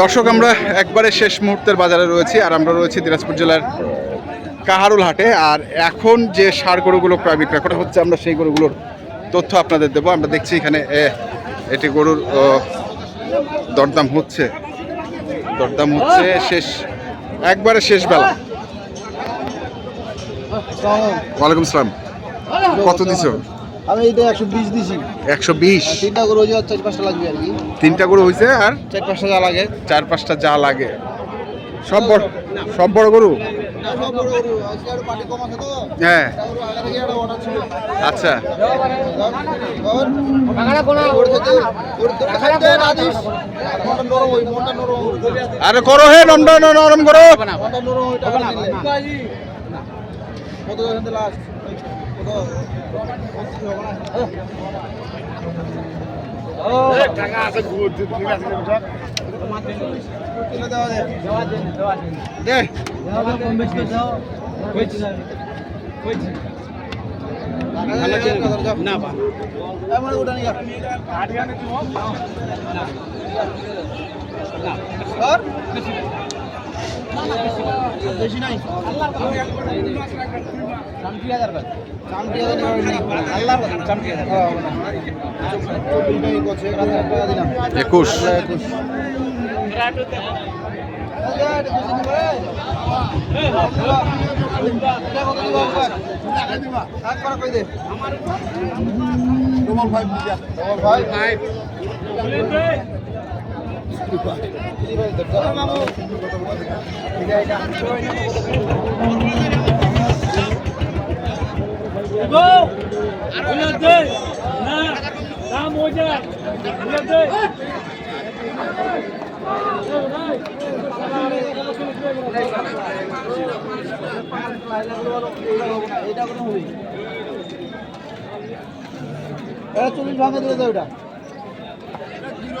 দর্শক, আমরা একবারে শেষ মুহূর্তের বাজারে রয়েছি আর আমরা রয়েছি দিনাজপুর জেলার কাহারুল হাটে। আর এখন যে সার গরুগুলো প্রায় বিক্রয় করা হচ্ছে, আমরা সেই গরুগুলোর তথ্য আপনাদের দেবো। আমরা দেখছি এখানে এটি গরুর দরদাম হচ্ছে। দরদাম হচ্ছে শেষ, একবারে শেষ বেলা। ওয়ালাইকুম সালাম কত দিছো? আমি এটা একশো বিশ দিছি একশো বিশ তিনটা করে ওই চার পাঁচটা লাগবে আর কি তিনটা গরু হয়েছে আর চার পাঁচটা যা লাগে চার পাঁচটা যা লাগে সব বড় সব বড় গরু হ্যাঁ আচ্ছা আরে করো হে নরম নরম করো দে না আমার ওটা নিয়ে স্যার বেশি নাই চামটি হাজার আল্লাহর কথা একুশ একুশ চল্লিশ ভাঙে দিলে তো ওটা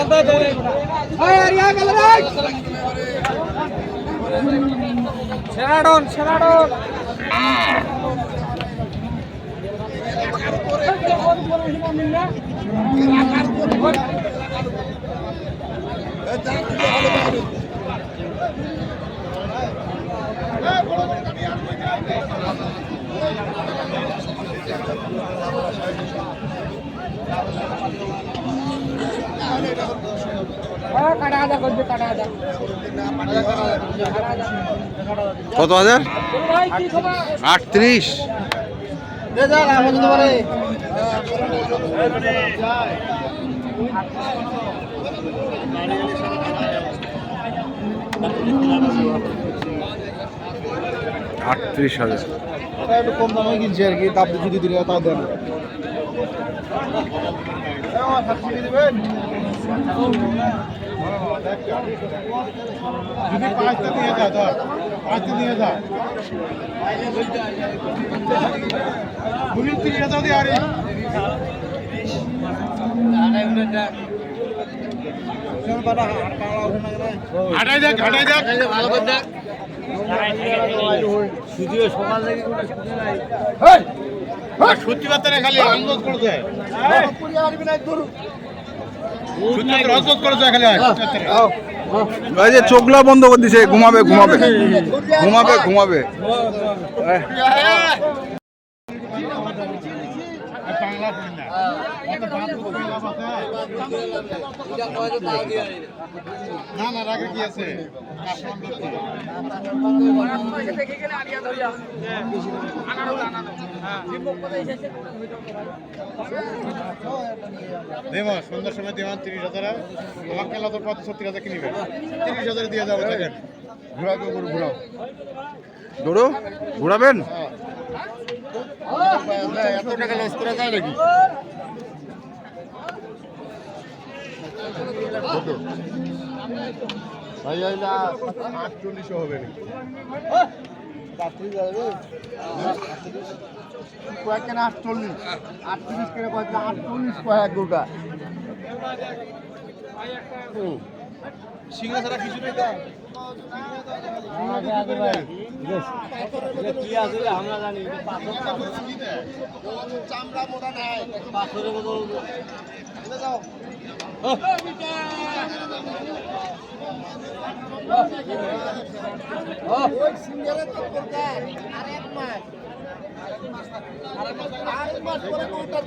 আদা করবে কাটা আদা কত হাজার? আটত্রিশ। আটত্রিশ হাজার। একটু কম দামে কিনছি আর কি দাম যদি দিলে তাও দেন যদি পাঁচটা নিয়ে যা ধর। পাঁচটা নিয়ে যা। তুমি তিরিশ হাজার দিয়ে আরে। হাঁটাই দেখ হাঁটাই দেখ। সত্যি কথা খালি আন্দোলন করে দেয় সত্যি কথা করে দেয় ওই যে চোখলা বন্ধ করে দিছে ঘুমাবে ঘুমাবে। ঘুমাবে ঘুমাবে। বাংলা করি না? না না রাগে কি আছে। দেবো সন্ধ্যার সময় দেওয়ান তিরিশ হাজার। আমার কেলা তোর পঁয়ষট্টি হাজার কিনবে তিরিশ হাজার দিয়ে যাব দেখেন। ঘোরা তো গরু ঘোরাও গরু ঘোরাবেন? এত টাকা লস করা যায় নাকি? আটচল্লিশও হবে নাকি কয়েক কেন আটচল্লিশ আটচল্লিশ কেন কয়েক আটচল্লিশ কয়েক গোটা সিংহ ছাড়া কিছু নেই তো? চামড়া মোটা নাই ওই সিঙ্গারের তো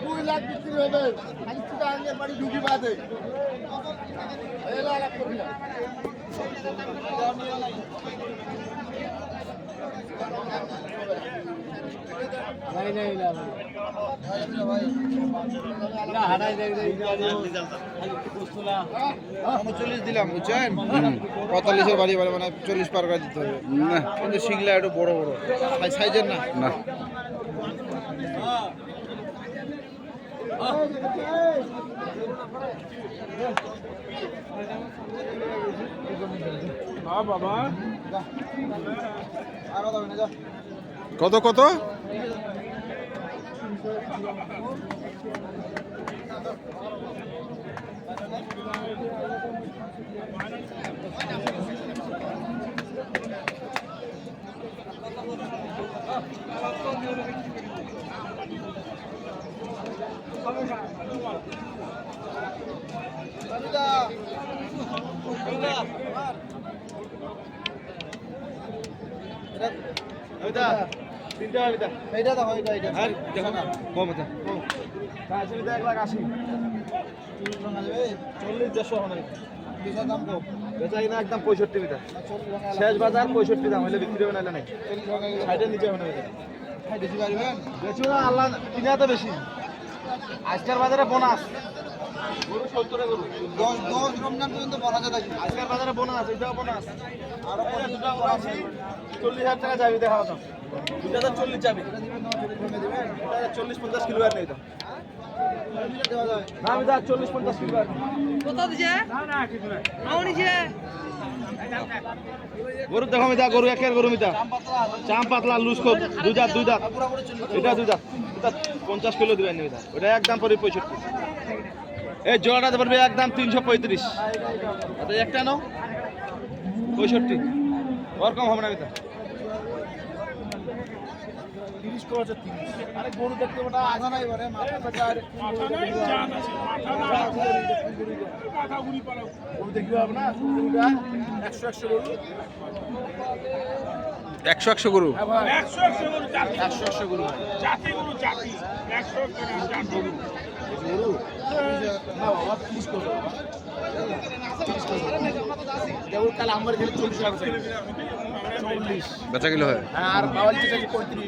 দুই লাখ বিক্রি হবে বাড়ি ঢুকি বাদে করবি উনচল্লিশ দিলাম বুঝছেন? পঁয়তাল্লিশের বাড়ি বাড়ি মানে চল্লিশ পার করে দিতে হবে। না। কিন্তু সিংলা একটু বড় বড়। সাইজের না? না। কথা হবে না যা কত কত এইটা দেখো এইটা এইটা কম আছে চল্লিশ দেড়শো হবে দুশো দাম কম বেচা কিনা একদম পঁয়ষট্টি মিটার শেষ বাজার পঁয়ষট্টি দাম হলে বিক্রি হবে না চল্লিশ নিচে হবে না বেশি না আল্লাহ কিনা তো বেশি আজকের বাজারে বোনাস। দশ দশ রমজান পর্যন্ত বলা যায় নাকি? আজকের বাজারে বোনাস এটাও বোনাস। আরও এই দুটা গরু আছে চল্লিশ হাজার টাকা যাবি দেখা হতো দুটা হাজার চল্লিশ যাবি দুটা হাজার চল্লিশ পঞ্চাশ কিলো আর নেই তো। দেওয়া যায় না আমি তো আর চল্লিশ পঞ্চাশ কিলো আর নেই। গরু দেখো মিতা গরু একের গরু মিতা। চাম পাতলা লুজ খুব দুই দাঁত দুই দাঁত। এটা দুই দাঁত। এটা পঞ্চাশ কিলো দিবেন মিতা। ওটা একদম পরে পঁয়ষট্টি। এই জোড়াটা পড়বে একদম তিনশো পঁয়ত্রিশ একটা নাও পঁয়ষট্টি ওর কম হবে না গরু গরু গরুটা একশো একশো গরু একশো একশো গরু একশো একশো গরু গরু না বাবা বেচা কিলো হয় হ্যাঁ আর যেটা পঁয়ত্রিশ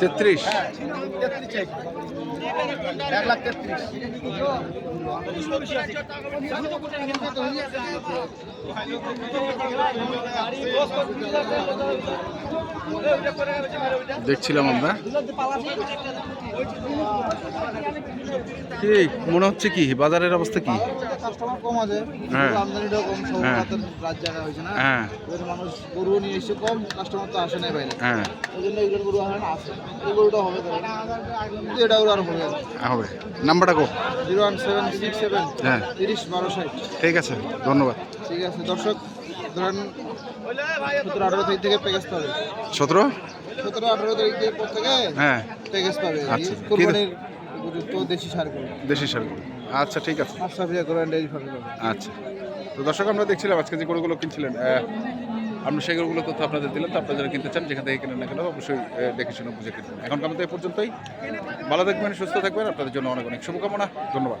তেত্রিশ। এক দেখছিলাম আমরা। কি মনে হচ্ছে কি? বাজারের অবস্থা কি? কাস্টমার কম আছে হ্যাঁ। আমদানিটাও কম সব হ্যাঁ। রাত জায়গা হয়েছে না? হ্যাঁ। মানুষ গরু নিয়ে এসে কম কাস্টমার তো আসে না বাইরে। হ্যাঁ। ওই জন্য এগুলো গরু আসে না আসে এই গরুটা হবে কিন্তু এটা আর হবে। হবে। নাম্বারটা কো। Zero one seven six seven হ্যাঁ। তিরিশ বারো ষাট। ঠিক আছে ধন্যবাদ। ঠিক আছে দর্শক ধরেন সতেরো আঠারো তারিখ থেকে প্যাকেজ পাবে সতেরো? সতেরো আঠারো তারিখ থেকে পর থেকে হ্যাঁ। প্যাকেজ পাবে। আচ্ছা। কোরবানির দেশি সার দেশি সার আচ্ছা ঠিক আছে। আশরাফিয়া কোরবানি ডেয়ারি ফার্মে আচ্ছা। তো দর্শক আমরা দেখছিলাম আজকে যে গরুগুলো কিনছিলেন আমরা সেই গরুগুলো তথ্য আপনাদের দিলাম তো আপনারা যারা কিনতে চান যেখান থেকে কিনেন না কেন অবশ্যই দেখে শুনে বুঝে কিনবেন। এখন আমাদের এই পর্যন্তই। ভালো থাকবেন সুস্থ থাকবেন আপনাদের জন্য অনেক অনেক শুভকামনা। ধন্যবাদ।